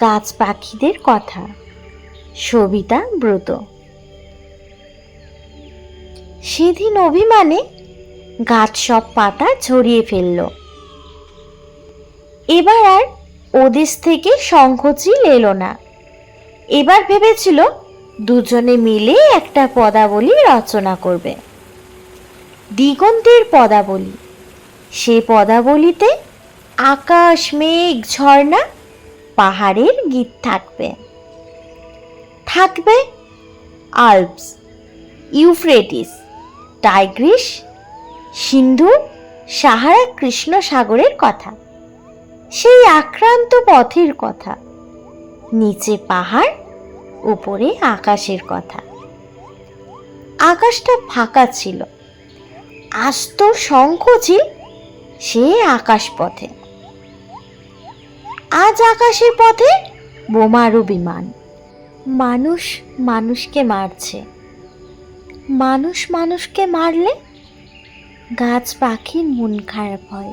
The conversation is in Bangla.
গাছ পাখিদের কথা। সবিতা ব্রত। সেদিন অভিমানে গাছ সব পাতা ঝরিয়ে ফেলল। এবার আর ওদেশ থেকে শঙ্খচিল এলো না। এবার ভেবেছিল দুজনে মিলে একটা পদাবলী রচনা করবে। দিগন্তের পদাবলী। সে পদাবলীতে আকাশ, মেঘ, ঝর্ণা পাহাড়ের গীত থাকবে। থাকবে Alps, Euphrates, Tigris, Sindhu, Sahara Krishna সাগরের কথা। সেই আক্রান্ত পথের কথা। নিচে পাহাড়, উপরে আকাশের কথা। আকাশটা ফাঁকা ছিল। আস্ত শঙ্খচিল সে আকাশ পথে আজ আকাশের পথে বোমারু বিমান। মানুষ মানুষকে মারছে। মানুষ মানুষকে মারলে গাছ পাখির মন খারাপ হয়।